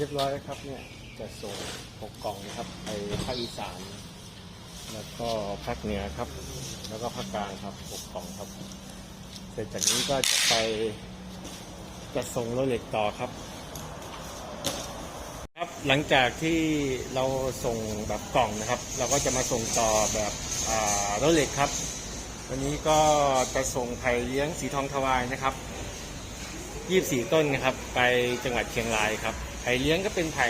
เรียบร้อยแล้วครับเนี่ยจะส่งหกกล่องนะครับไปภาคอีสาน แล้วก็ภาคเหนือครับ แล้วก็ภาคกลางครับหกกล่องครับ เสร็จจากนี้ก็จะไปจะส่งรถเหล็กต่อครับ ครับหลังจากที่เราส่งแบบกล่องนะครับ เราก็จะมาส่งต่อแบบอ่ารถเหล็กครับ วันนี้ก็จะส่งไผ่เลี้ยงสีทองทวายนะครับ 24 ต้นนะครับ ไปจังหวัดเชียงรายครับ ผ่เลี้ยงก็เป็นไผ่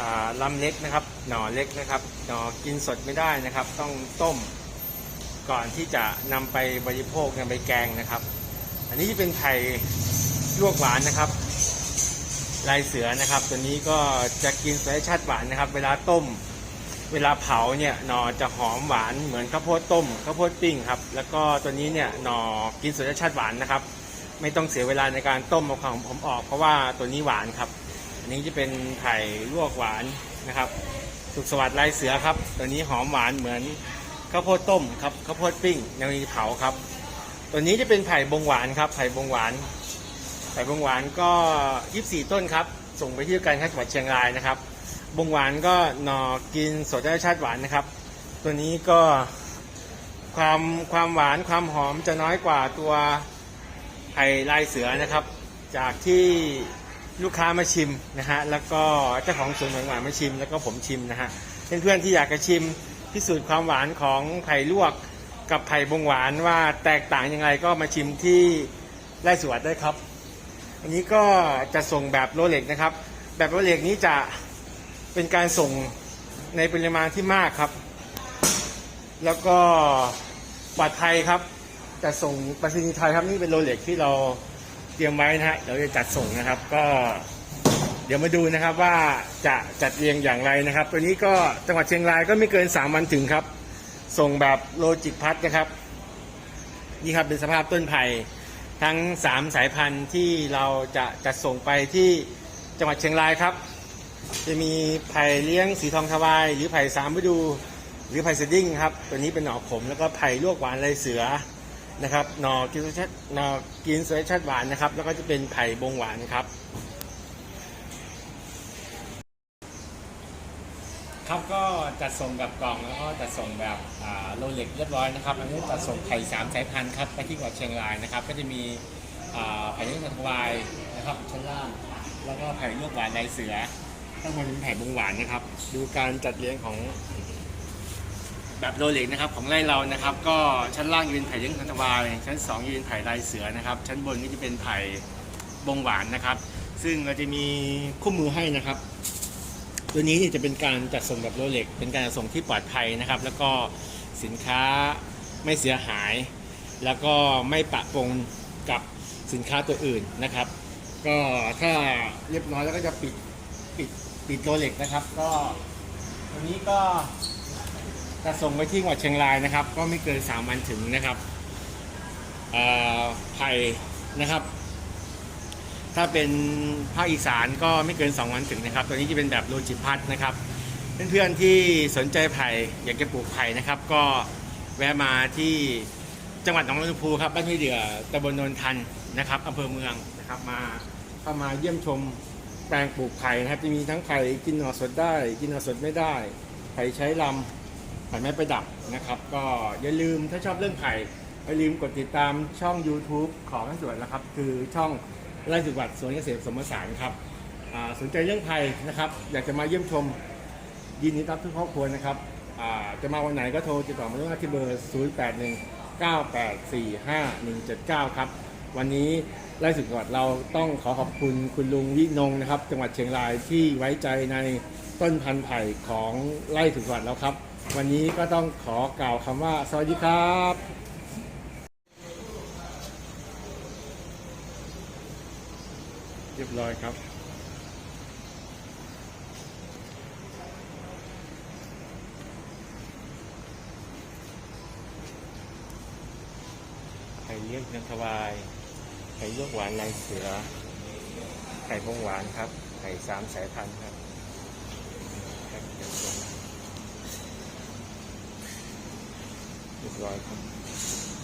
อ่าลำเล็กนะครับ หน่อเล็กนะครับหน่อกินสดไม่ได้นะครับ ต้องต้มก่อนที่จะนำไปบริโภคนำไปแกงนะครับ อันนี้จะเป็นไผ่ลวกหวานนะครับลายเสือนะครับ ตัวนี้ก็จะกินรสชาติหวานนะครับ เวลาต้ม เวลาเผาเนี่ยหน่อจะหอมหวานเหมือนข้าวโพดต้มข้าวโพดปิ้งครับแล้วก็ตัวนี้เนี่ยหนอกินรสชาติหวานนะครับ ไม่ต้องเสียเวลาในการต้มเอาของผมออก เพราะว่าตัวนี้หวานครับ นี้จะเป็นไผ่ลวกหวานนะครับ สุกสวัสดิ์ลายเสือครับ ตัวนี้หอมหวานเหมือนข้าวโพดต้มครับข้าวโพดปิ้งยังมีเผาครับ ตัวนี้จะเป็นไผ่บงหวานครับ ไผ่บงหวาน ไผ่บงหวานก็ 24 ต้นครับ ส่งไปที่การค้าจังหวัดเชียงรายนะครับ บงหวานก็หนอกินสดได้ชาติหวานนะครับ ตัวนี้ก็ความความหวานความหอมจะน้อยกว่าตัวไผ่ลายเสือนะครับ จากที่ ลูกค้ามาชิมนะฮะแล้วก็เจ้าของสวนหวานมาชิม แล้วก็ผมชิมนะฮะเพื่อนๆที่อยากจะชิมพิสูจน์ความหวานของไผ่ลวกกับไผ่บงหวานว่าแตกต่างยังไงก็มาชิมที่ไร่สวนได้ครับ อันนี้ก็จะส่งแบบโรเล็กนะครับ แบบโรเล็กนี้จะเป็นการส่งในปริมาณที่มากครับ แล้วก็ปลอดภัยครับ จะส่งไปรษณีย์ไทยครับนี่เป็นโรเล็กที่เรา ตรียมไว้นะฮะเดี๋ยวจะจัดส่งนะครับ ก็เดี๋ยวมาดูนะครับว่าจะจัดเรียงอย่างไรนะครับ ตัวนี้ก็จังหวัดเชียงรายก็ไม่เกิน 3 วันถึงครับ ส่งแบบโลจิกพัดนะครับ นี่ครับเป็นสภาพต้นไผ่ทั้ง 3 สายพันธุ์ที่เราจะจัดส่งไปที่จังหวัดเชียงรายครับ จะมีไผ่เลี้ยงสีทองทวาย หรือไผ่สามฤดู หรือไผ่สดิ้งครับ ตัวนี้เป็นหน่อขมแล้วก็ไผ่ลวกหวานลายเสือ นะครับหน่อกินรสชาติหน่อกินรสชาติหวานนะครับ แล้วก็จะเป็นไผ่บงหวานครับ ครับก็จัดส่งแบบกล่องแล้วก็จัดส่งแบบโลเล็กเรียบร้อยนะครับอันนี้จัดส่งไข่สามสายพันธุ์ครับไปที่จังหวัดเชียงรายนะครับ ก็จะมีไผ่เลี้ยงสัตวายนะครับชั้นล่างแล้วก็ไผ่ลวกหวานลายเสือข้างบนเป็นไผ่บงหวานนะครับ ดูการจัดเลี้ยงของ แบบโลเล็กนะครับของไร่เรานะครับ ก็ชั้นล่างจะเป็นไผ่เลี้ยงสันตวายชั้นสองจะเป็นไผ่ลายเสือนะครับ ชั้นบนนี่จะเป็นไผ่บงหวานนะครับ ซึ่งเราจะมีคู่มือให้นะครับ ตัวนี้เนี่ยจะเป็นการจัดส่งแบบโรเล็กเป็นการจัดส่งที่ปลอดภัยนะครับ แล้วก็สินค้าไม่เสียหาย แล้วก็ไม่ปะปนกับสินค้าตัวอื่นนะครับ ก็ถ้าเรียบร้อยแล้วก็จะปิดปิดปิดโรเล็กนะครับ ก็วันนี้ก็ จะส่งไปที่จังหวัดเชียงรายนะครับ ก็ไม่เกิน3วันถึงนะครับไผ่นะครับ ถ้าเป็นภาคอีสานก็ไม่เกิน 2 วันถึงนะครับ ตัวนี้จะเป็นแบบโลจิพัทนะครับ เพื่อนๆที่สนใจไผ่อยากจะปลูกไผ่นะครับ ก็แวะมาที่จังหวัดหนองบัวลำพูครับบ้านห้วยเดือตำบลนนทันนะครับอำเภอเมืองนะครับมาเข้ามาเยี่ยมชมแปลงปลูกไผ่นะครับจะมีทั้งไผ่กินหน่อสดได้ กินหน่อสดไม่ได้ไผ่ใช้ลำ ไผ่ไม้ประดับนะครับ ก็อย่าลืมถ้าชอบเรื่องไผ่อย่าลืมกดติดตามช่อง YouTube ของท่านสวนนะครับ คือช่องไร่สุวัสดิ์สวนเกษตรสมผสานครับสนใจเรื่องไผ่นะครับ อยากจะมาเยี่ยมชมยินดีต้อนรับทุกครอบครัวนะครับจะมาวันไหนก็โทรติดต่อมาได้ที่เบอร์ 0 8 1 9 8 4 5 1 7 9 ครับ วันนี้ ไร่สุวัสดิ์เราต้องขอขอบคุณคุณลุงวินงนะครับ จังหวัดเชียงรายที่ไว้ใจในต้นพันธุ์ไผ่ของไร่สุวัสดิ์แล้วครับ วันนี้ก็ต้องขอกล่าวคำว่า สวัสดีครับเรียบร้อยครับไข่เลี้ยงน้ำทวาย ไข่ลวกหวานลายเสือ ไข่พงหวานครับ ไข่สามสายพันธุ์ครับเรียบร้อยครับ